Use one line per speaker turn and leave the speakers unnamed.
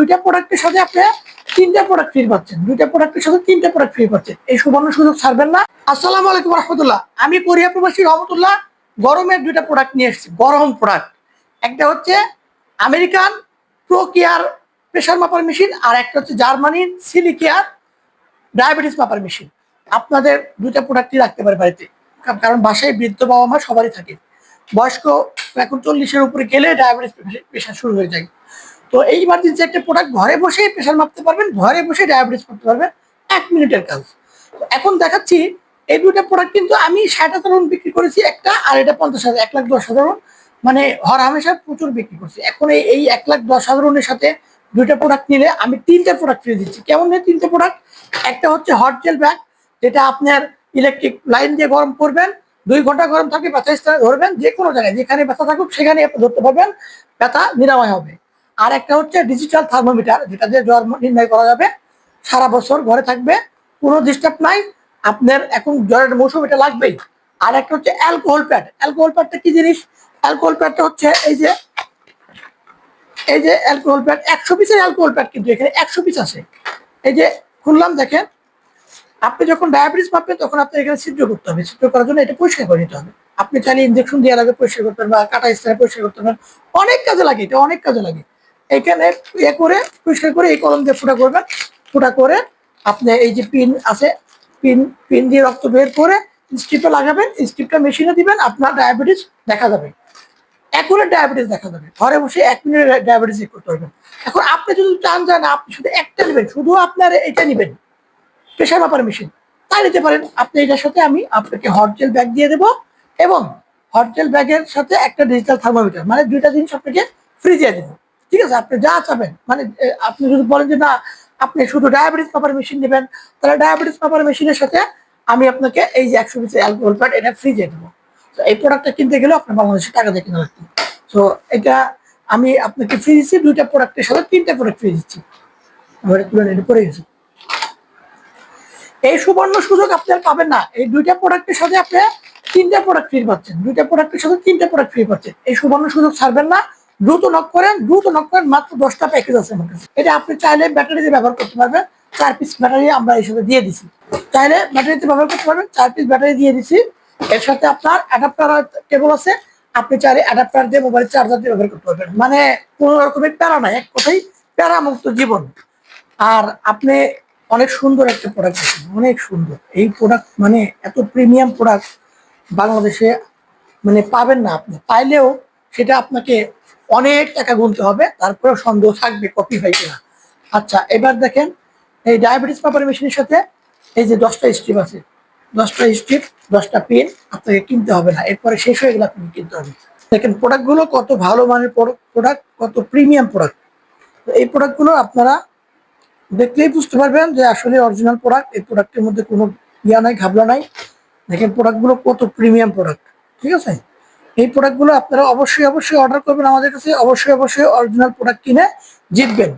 দুইটা প্রোডাক্টের সাথে আপনি তিনটা প্রোডাক্ট ফ্রি পাচ্ছেন। দুইটা প্রোডাক্টের সাথে তিনটা প্রোডাক্ট ফ্রি পাচ্ছেন। এই সুবর্ণ সুযোগ ছাড়বেন না। আসসালামু আলাইকুম রহমতুল্লাহ। আমি কোরিয়া প্রবাসী রহমতুল্লাহ, গরমের দুইটা প্রোডাক্ট নিয়ে এসেছি, গরম প্রোডাক্ট একটা হচ্ছে আমেরিকান প্রো কেয়ার প্রেশার মাপার মেশিন আর একটা হচ্ছে জার্মানির সিলি কেয়ার ডায়াবেটিস মাপার মেশিন। আপনাদের দুইটা প্রোডাক্টই রাখতে পারে বাড়িতে। কারণ বাসায় বৃদ্ধ বাবা মা সবারই থাকে। বয়স্ক এখন চল্লিশের উপরে গেলে ডায়াবেটিস প্রেশার শুরু হয়ে যায়। তো এই ইমার্জেন্সি একটা প্রোডাক্ট ঘরে বসেই প্রেশার মাপতে পারবেন, ঘরে বসে ডায়াবেটিস করতে পারবেন, এক মিনিটের কাজ। এখন দেখাচ্ছি এই দুইটা প্রোডাক্ট কিন্তু আমি ষাট হাজার বিক্রি করেছি, একটা আর এটা পঞ্চাশ হাজার, এক লাখ দশ হাজার মানে। হর হামেশা প্রচুর বিক্রি করছি। এখন এই এক লাখ দশ হাজার সাথে দুইটা প্রোডাক্ট নিলে আমি তিনটে প্রোডাক্ট ফ্রি দিচ্ছি। কেমন তিনটে প্রোডাক্ট একটা হচ্ছে হট জেল ব্যাগ যেটা আপনার ইলেকট্রিক লাইন দিয়ে গরম করবেন, দুই ঘণ্টা গরম থাকবে ব্যথা ধরবেন যে কোনো জায়গায়, যেখানে ব্যথা থাকুক সেখানে আপনি ধরতে পারবেন, ব্যথা নিরাময় হবে। আর একটা হচ্ছে ডিজিটাল থার্মোমিটার যেটা দিয়ে জ্বর নির্ণয় করা যাবে। সারা বছর ঘরে থাকবে, কোনো ডিস্টার্ব নাই। আপনার এখন জ্বরের মৌসুম এটা লাগবেই। আর একটা হচ্ছে অ্যালকোহল প্যাড অ্যালকোহল প্যাডটা কি জিনিস? অ্যালকোহল প্যাডটা হচ্ছে এই যে এই যে অ্যালকোহল প্যাড একশো পিসের অ্যালকোহল প্যাড কিন্তু এখানে একশো পিস আছে। এই যে খুললাম, দেখেন। আপনি যখন ডায়াবেটিস মাপবেন তখন আপনি এখানে ছিদ্র করতে হবে। ছিদ্র করার জন্য এটা পরিষ্কার করে নিতে হবে। আপনি চাইলে ইঞ্জেকশন দেওয়ার আগে পরিষ্কার করতে পারবেন বা কাটা স্থানে পরিষ্কার করতে পারবেন। অনেক কাজে লাগে, এটা অনেক কাজে লাগে। এখানে ইয়ে করে পরিষ্কার করে এই কলম দিয়ে ফুটা করবেন। ফুটা করে আপনি এই যে পিন আছে পিন পিন দিয়ে রক্ত বের করে স্ট্রিপে লাগাবেন। স্ট্রিপটা মেশিনে দিবেন, আপনার ডায়াবেটিস দেখা যাবে। অ্যাকুরেট ডায়াবেটিস দেখা যাবে। ঘরে বসে এক মিনিটে ডায়াবেটিস করতে পারবেন। এখন আপনি যদি চান যান আপনি শুধু একটা নেবেন, শুধু আপনার এটা নেবেন প্রেশার মাপার মেশিন তাই নিতে পারেন। আপনি এটার সাথে আমি আপনাকে হট জেল ব্যাগ দিয়ে দেবো এবং হট জেল ব্যাগের সাথে একটা ডিজিটাল থার্মোমিটার মানে দুইটা জিনিস আপনাকে ফ্রি দিয়ে দেবো। ঠিক আছে, আপনি যা চাবেন। মানে আপনি যদি বলেন যে, না, আপনি শুধু ডায়াবেটিস মাপার মেশিন নেবেন, তাহলে ডায়াবেটিস মাপার মেশিনের সাথে আমি আপনাকে এই যে একশো পিসের অ্যালকোহল প্যাড এটা ফ্রি দিয়ে দেবো। তো এই প্রোডাক্টটা কিনতে গেলেও আপনার বাংলাদেশে টাকা দিয়ে কিনা লাগবে। তো এটা আমি আপনাকে ফ্রি দিচ্ছি, দুইটা প্রোডাক্টের সাথে তিনটা প্রোডাক্ট ফ্রি দিচ্ছি। আমার তুলে নিয়ে পড়ে গেছি। এই সুবর্ণ সুযোগ আপনি আর পাবেন না। এই দুইটা প্রোডাক্টের সাথে আপনি তিনটা প্রোডাক্ট ফ্রি পাচ্ছেন। দুইটা প্রোডাক্টের সাথে তিনটা প্রোডাক্ট ফ্রি পাচ্ছেন। এই সুবর্ণ সুযোগ ছাড়বেন না। দ্রুত নক করেন, দ্রুত নক করেন, মাত্র দশটা প্যাকেজ আছে আমার কাছে। এটা আপনি চাইলে ব্যাটারি দিয়ে ব্যবহার করতে পারবেন। চার পিস ব্যাটারি আমরা এই সাথে দিয়ে দিছি। চাইলে ব্যাটারিতে ব্যবহার করতে পারবেন। চার পিস ব্যাটারি দিয়ে দিছি। এর সাথে আপনার অ্যাডাপ্টার কেবল আছে। আপনি চাইলে অ্যাডাপ্টার দিয়ে মোবাইল চার্জার দিয়ে ব্যবহার করতে পারবেন। মানে কোনো রকমের প্যারা নাই, এক কথাই প্যারামুক্ত জীবন। আর আপনি অনেক সুন্দর একটা প্রোডাক্ট অনেক সুন্দর। এই প্রোডাক্ট মানে এত প্রিমিয়াম প্রোডাক্ট বাংলাদেশে মানে পাবেন না আপনি। পাইলেও সেটা আপনাকে অনেক টাকা গুনতে হবে, তারপরেও সন্দেহ থাকবে কপি হয় কিনা। আচ্ছা এবার দেখেন, এই ডায়াবেটিস মাপার মেশিনের সাথে এই যে দশটা স্ট্রিপ আছে, দশটা স্ট্রিপ দশটা পিন আপনাকে কিনতে হবে না। এরপরে শেষ হয়ে গেলে আপনাকে কিনতে হবে। দেখেন প্রোডাক্টগুলো কত ভালো মানের প্রোডাক্ট কত প্রিমিয়াম প্রোডাক্ট এই প্রোডাক্টগুলো আপনারা দেখলেই বুঝতে পারবেন যে আসলে অরিজিনাল প্রোডাক্ট এই প্রোডাক্টের মধ্যে কোনো ইয়া নাই, ঘাবলা নাই। দেখেন প্রোডাক্টগুলো কত প্রিমিয়াম প্রোডাক্ট ঠিক আছে? এই প্রোডাক্টগুলো আপনারা অবশ্যই অবশ্যই অর্ডার করবেন আমাদের কাছে। অবশ্যই অবশ্যই অরিজিনাল প্রোডাক্ট কিনে জিতবেন।